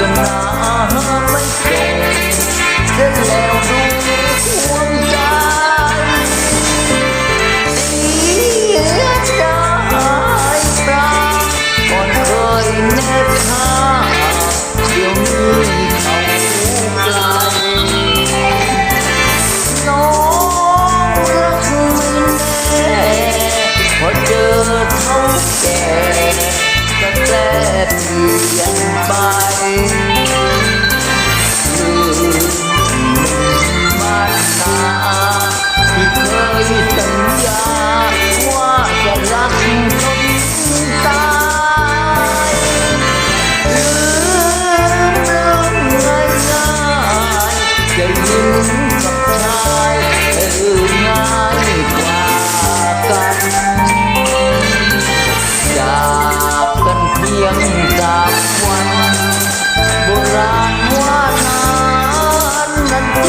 the night.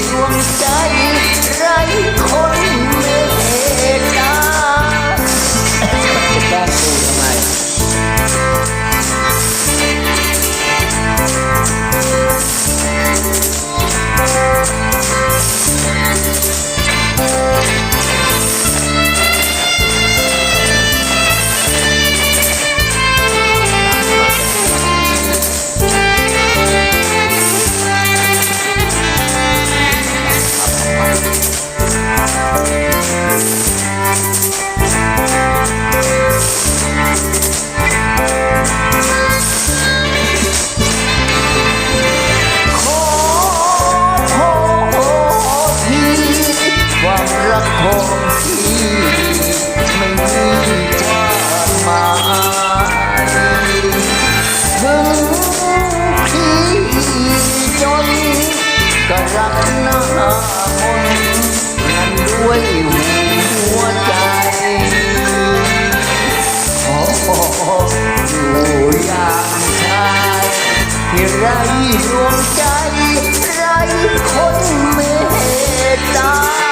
ดวงใจไร้ ดวงใจไรคนเมตตา